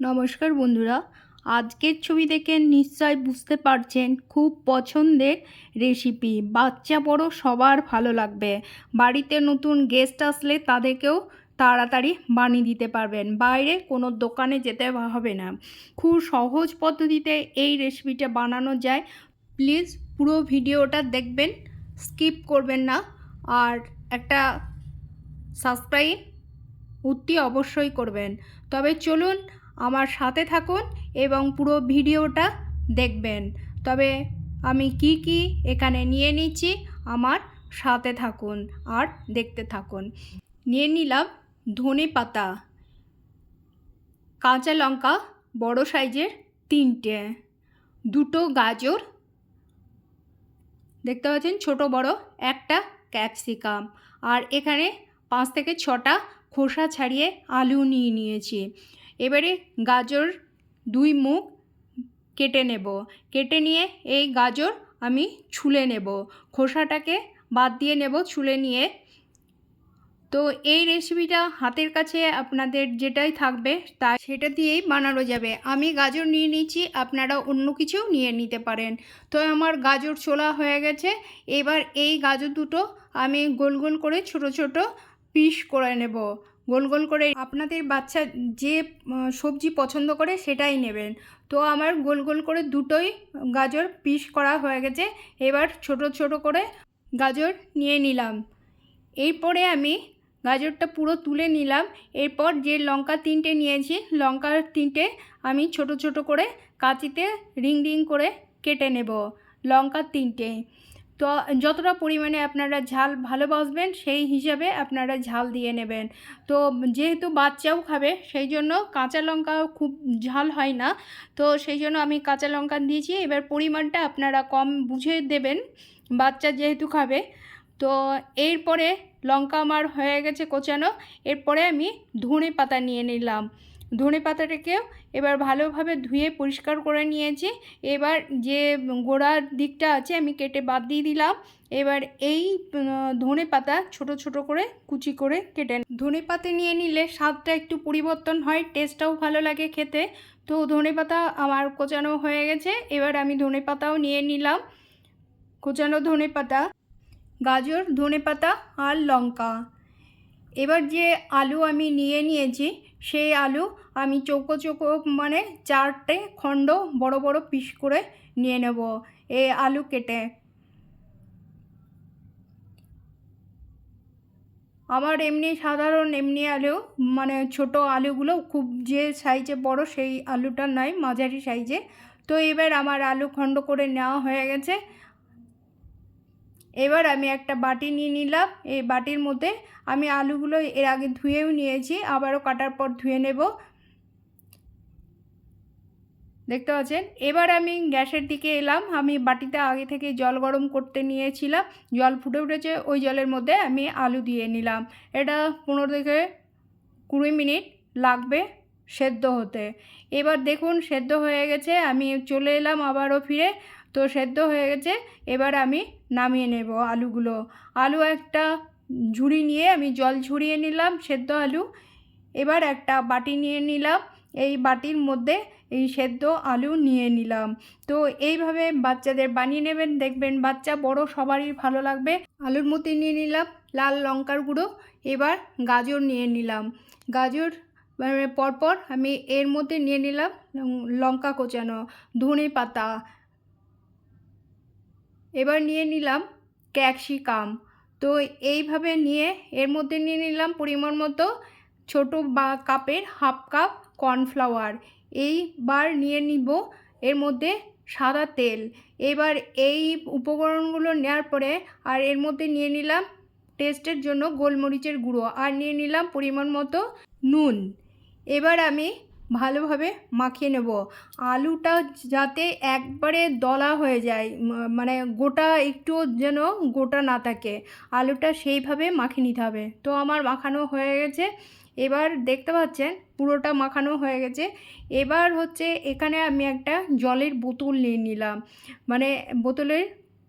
নমস্কার বন্ধুরা। আজকের ছবি দেখে নিশ্চয় বুঝতে পারছেন খুব পছন্দের রেসিপি বাচ্চা বড় সবার ভালো লাগবে। বাড়িতে নতুন গেস্ট আসলে তাদেরকেও তাড়াতাড়ি বানিয়ে দিতে পারবেন। বাইরে কোনো দোকানে যেতে হবে না। খুব সহজ পদ্ধতিতে এই রেসিপিটা বানানো যায়। প্লিজ পুরো ভিডিওটা দেখবেন স্কিপ করবেন না। আর একটা সাবস্ক্রাইব উত্তি অবশ্যই করবেন। তবে চলুন আমার সাথে থাকুন এবং পুরো ভিডিওটা দেখবেন। তবে আমি কি কি এখানে নিয়ে নিচ্ছি, আমার সাথে থাকুন আর দেখতে থাকুন। নিয়ে নিলাম ধনে পাতা, কাঁচা লঙ্কা, বড় সাইজের তিনটে, দুটো গাজর, দেখতে পাচ্ছেন ছোট বড় একটা ক্যাপসিকাম। আর এখানে পাঁচ থেকে ছটা খোসা ছাড়িয়ে আলু নিয়ে নিয়েছি। এবারে গাজর দুই মুখ কেটে নেব। কেটে নিয়ে এই গাজর আমি ছুলে নেব। খোসাটাকে বাদ দিয়ে নেব ছুলে নিয়ে। তো এই রেসিপিটা হাতের কাছে আপনাদের যেটাই থাকবে তা সেটা দিয়েই বানানো যাবে। আমি গাজর নিয়ে নিচ্ছি আপনারা অন্য কিছুও নিয়ে নিতে পারেন। তো আমার গাজর ছোলা হয়ে গেছে। এবার এই গাজর দুটো আমি গোল গোল করে ছোট ছোট পিস করে নেব। গোল গোল করে আপনাদের বাচ্চা যে সবজি পছন্দ করে সেটাই নেবেন। তো আমার গোল গোল করে দুটোই গাজর পিস করা হয়ে গেছে। এবার ছোট ছোট করে গাজর নিয়ে নিলাম। এরপরে আমি গাজরটা পুরো তুলে নিলাম। এরপর যে লঙ্কা তিনটে নিয়েছি, লঙ্কার তিনটে আমি ছোট ছোট করে কাঁচিতে রিং রিং করে কেটে নেব। লঙ্কা তিনটে। তো, যতটা পরিমাণে আপনারা ঝাল ভালোবাসবেন, সেই হিসাবে আপনারা ঝাল দিয়ে নেবেন। তো যেহেতু বাচ্চাও খাবে, সেই জন্য কাঁচা লঙ্কাও খুব ঝাল হয় না। তো সেই জন্য আমি কাঁচা লঙ্কা দিয়েছি। এবার পরিমাণটা আপনারা কম বুঝে দেবেন, বাচ্চা যেহেতু খাবে। তো এরপরে লঙ্কা আমার হয়ে গেছে কোচানো। এরপরে আমি ধনে পাতা নিয়ে নিলাম। ধনে পাতাটাকেও এবার ভালোভাবে ধুয়ে পরিষ্কার করে নিয়েছি। এবার যে গোড়ার দিকটা আছে আমি কেটে বাদ দিয়ে দিলাম। এবার এই ধনে পাতা ছোট ছোট করে কুচি করে কেটে ধনে পাতা নিয়ে নিলে স্বাদটা একটু পরিবর্তন হয় টেস্টটাও ভালো লাগে খেতে। তো ধনে পাতা আমার কোচানো হয়ে গেছে। এবার আমি ধনে পাতাও নিয়ে নিলাম। কোচানো ধনে পাতা, গাজর, ধনে পাতা আর লঙ্কা। এবার যে আলু আমি নিয়ে নিয়েছি সেই আলু আমি চৌকো চৌকো মানে চারটে খণ্ড বড় বড় পিস করে নিয়ে নেব এই আলু কেটে। আমার এমনি সাধারণ এমনি আলু মানে ছোট আলুগুলো খুব যে সাইজে বড় সেই আলুটা নয় মাঝারি সাইজে। তো এবার আমার আলু খণ্ড করে নেওয়া হয়ে গেছে। এবার আমি একটা বাটি নিয়ে নিলাম। এই বাটির মধ্যে আমি আলুগুলো এর আগে ধুয়েও নিয়েছি, আবারও কাটার পর ধুয়ে নেব। দেখতে পাচ্ছেন? এবার আমি গ্যাসের দিকে এলাম। আমি বাটিতে আগে থেকে জল গরম করতে নিয়েছিলাম। জল ফুটে উঠেছে, ওই জলের মধ্যে আমি আলু দিয়ে নিলাম। এটা পনেরো থেকে কুড়ি মিনিট লাগবে সেদ্ধ হতে। এবার দেখুন, সেদ্ধ হয়ে গেছে। আমি চলে এলাম আবারও ফিরে। তো সেদ্ধ হয়ে গেছে, এবার আমি নামিয়ে নেব আলুগুলো। আলু একটা ঝুড়ি নিয়ে আমি জল ঝুড়িয়ে নিলাম, সেদ্ধ আলু। এবার একটা বাটি নিয়ে নিলাম, এই বাটির মধ্যে এই সেদ্ধ আলু নিয়ে নিলাম। তো এইভাবে বাচ্চাদের বানিয়ে নেবেন, দেখবেন বাচ্চা বড়, সবারই ভালো লাগবে। আলুর মধ্যে নিয়ে নিলাম লাল লঙ্কার গুঁড়ো, এবার গাজর নিয়ে নিলাম। গাজর মানে পরপর আমি এর মধ্যে নিয়ে নিলাম লঙ্কা কোচানো ধনে পাতা এবার নিয়ে নিলাম ক্যাপসিকাম তো এইভাবে নিয়ে এর মধ্যে নিয়ে নিলাম পরিমাণ মতো ছোটো বা কাপের হাফ কাপ কর্নফ্লাওয়ার। এইবার নিয়ে নিব এর মধ্যে সাদা তেল। এবার এই উপকরণগুলো নেওয়ার পরে আর এর মধ্যে নিয়ে নিলাম টেস্টের জন্য গোলমরিচের গুঁড়ো। আর নিয়ে নিলাম পরিমাণ মতো নুন। এবার আমি ভালোভাবে মাখিয়ে নেব। আলুটা যাতে একবারে দলা হয়ে যায় মানে গোটা একটু যেন গোটা না থাকে, আলুটা সেইভাবে মাখিয়ে নিতে হবে। তো আমার মাখানো হয়ে গেছে। এবার দেখতে পাচ্ছেন, পুরোটা মাখানো হয়ে গেছে। এবার হচ্ছে এখানে আমি একটা জলের বোতল নিয়ে নিলাম মানে বোতলের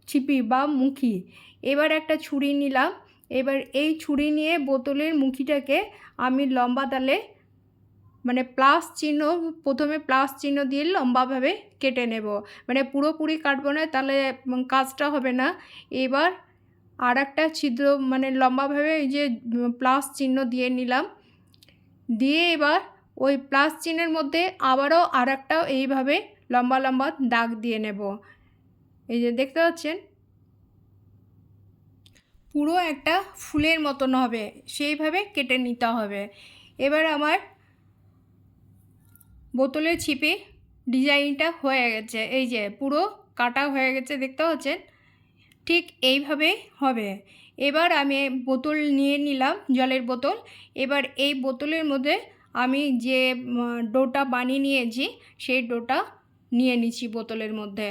ছিপি বা মুখি। এবার একটা ছুরি নিলাম। এবার এই ছুরি নিয়ে বোতলের মুখিটাকে আমি লম্বা তালে মানে প্লাস চিহ্ন, প্রথমে প্লাস চিহ্ন দিয়ে লম্বাভাবে কেটে নেব। মানে পুরোপুরি কাটবো না, তাহলে কাজটা হবে না। এবার আর একটা ছিদ্র মানে লম্বাভাবে এই যে প্লাস চিহ্ন দিয়ে নিলাম। দিয়ে এবার ওই প্লাস চিহ্নের মধ্যে আবারও আর একটা এইভাবে লম্বা লম্বা দাগ দিয়ে নেব। এই যে দেখতে পাচ্ছেন? পুরো একটা ফুলের মতন হবে, সেইভাবে কেটে নিতে হবে। এবার আমার বোতলের ছিপে ডিজাইনটা হয়ে গেছে। এই যে পুরো কাটা হয়ে গেছে, দেখতে পাচ্ছেন? ঠিক এইভাবে হবে। এবার আমি বোতল নিয়ে নিলাম, জলের বোতল। এবার এই বোতলের মধ্যে আমি যে ডোটা বানিয়ে নিয়েছি, সেই ডোটা নিয়ে নিচ্ছি বোতলের মধ্যে।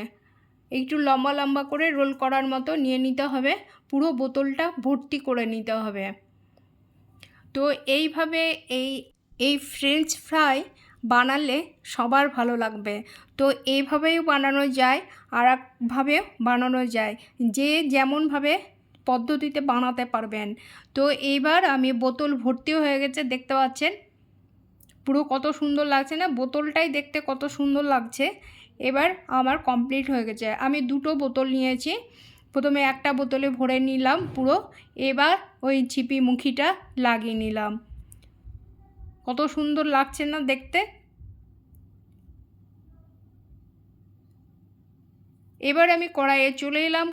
একটু লম্বা লম্বা করে রোল করার মতো নিয়ে নিতে হবে। পুরো বোতলটা ভর্তি করে নিতে হবে। তো এইভাবে এই এই ফ্রেঞ্চ ফ্রাই বানালে সবার ভালো লাগবে। তো এইভাবেও বানানো যায় আর একভাবেও বানানো যায়। যে যেমনভাবে পদ্ধতিতে বানাতে পারবেন। তো এইবার আমি বোতল ভর্তি হয়ে গেছে, দেখতে পাচ্ছেন? পুরো কত সুন্দর লাগছে না? বোতলটাই দেখতে কত সুন্দর লাগছে। এবার আমার কমপ্লিট হয়ে গেছে। আমি দুটো বোতল নিয়েছি। প্রথমে একটা বোতলে ভরে নিলাম পুরো। এবার ওই ছিপি মুখিটা লাগিয়ে নিলাম। কত সুন্দর লাগছে না দেখতে? এবার আমি কড়াইয়ে চলে এলাম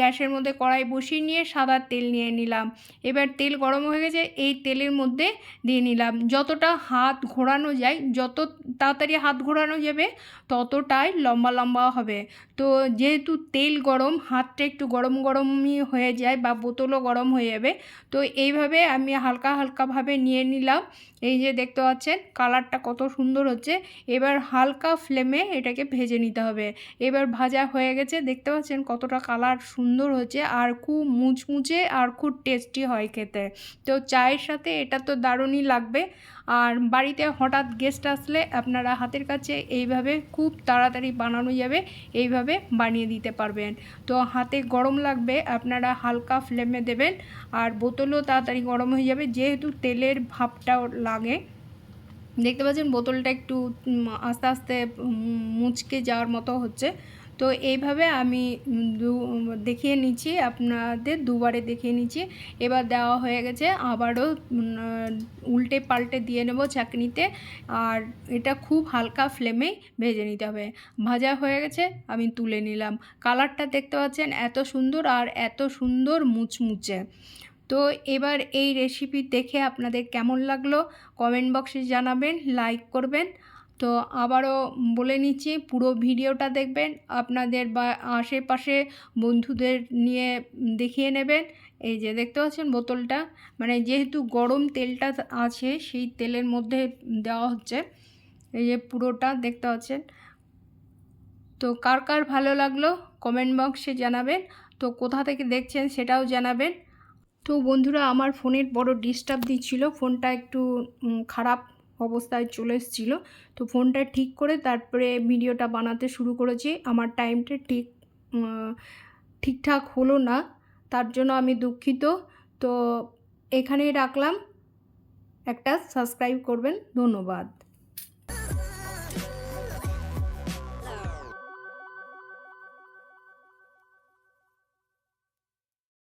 গ্যাসের মধ্যে কড়াই বসিয়ে নিয়ে সাদা তেল নিয়ে নিলাম। এবার তেল গরম হয়ে গেছে, এই তেলের মধ্যে দিয়ে নিলাম। যতটা হাত ঘোরানো যায়, যত তাড়াতাড়ি হাত ঘোরানো যাবে, ততটাই লম্বা লম্বা হবে। তো যেহেতু তেল গরম, হাতটা একটু গরম গরমই হয়ে যায় বা বোতলও গরম হয়ে যাবে, তো এইভাবে আমি হালকা হালকাভাবে নিয়ে নিলাম। এই যে দেখতে পাচ্ছেন, কালারটা কত সুন্দর হচ্ছে। এবার হালকা ফ্লেমে এটাকে ভেজে নিতে হবে। এবার ভাজা হয়ে গেছে, দেখতে পাচ্ছেন কতটা কালার সুন্দর হচ্ছে আর খুব মুচমুচে আর খুব টেস্টি হয় খেতে। তো চায়ের সাথে এটা তো দারুণই লাগবে। আর বাড়িতে হঠাৎ গেস্ট আসলে আপনারা হাতের কাছে এইভাবে খুব তাড়াতাড়ি বানানো যাবে, এইভাবে বানিয়ে দিতে পারবেন। তো হাতে গরম লাগবে, আপনারা হালকা ফ্লেমে দেবেন আর বোতলও তাড়াতাড়ি গরম হয়ে যাবে, যেহেতু তেলের ভাবটাও লাগে। দেখতে পাচ্ছেন বোতলটা একটু আস্তে আস্তে মুচকে যাওয়ার মতো হচ্ছে। তো এইভাবে আমি দেখিয়ে নিচ্ছি, আপনাদের দুবারে দেখিয়ে নিচ্ছি। এবার দেওয়া হয়ে গেছে, আবারও উল্টে পাল্টে দিয়ে নেব চাকনিতে। আর এটা খুব হালকা ফ্লেমেই ভেজে নিতে হবে। ভাজা হয়ে গেছে, আমি তুলে নিলাম। কালারটা দেখতে পাচ্ছেন, এত সুন্দর আর এত সুন্দর মুচমুচে। তো এবার এই রেসিপি দেখে আপনাদের কেমন লাগল? কমেন্ট বক্সে জানাবেন, লাইক করবেন। তো আবারও বলে নিচ্ছি, পুরো ভিডিওটা দেখবেন, আপনাদের বা আশেপাশে বন্ধুদের নিয়ে দেখিয়ে নেবেন। এই যে দেখতে পাচ্ছেন বোতলটা মানে যেহেতু গরম তেলটা আছে, সেই তেলের মধ্যে দেওয়া হচ্ছে। এই যে পুরোটা দেখতে পাচ্ছেন। তো কার কার ভালো লাগল কমেন্ট বক্সে জানাবেন, তো কোথা থেকে দেখছেন সেটাও জানাবেন। তো বন্ধুরা, আমার ফোনের বড় ডিস্টার্ব দিচ্ছিল, ফোনটা একটু খারাপ অবস্থায় চলে এসেছিল। তো ফোনটা ঠিক করে তারপরে ভিডিওটা বানাতে শুরু করেছি। আমার টাইমটা ঠিক ঠিকঠাক হলো না। তার জন্য আমি দুঃখিত। তো এখানেই রাখলাম। একটা সাবস্ক্রাইব করবেন। ধন্যবাদ।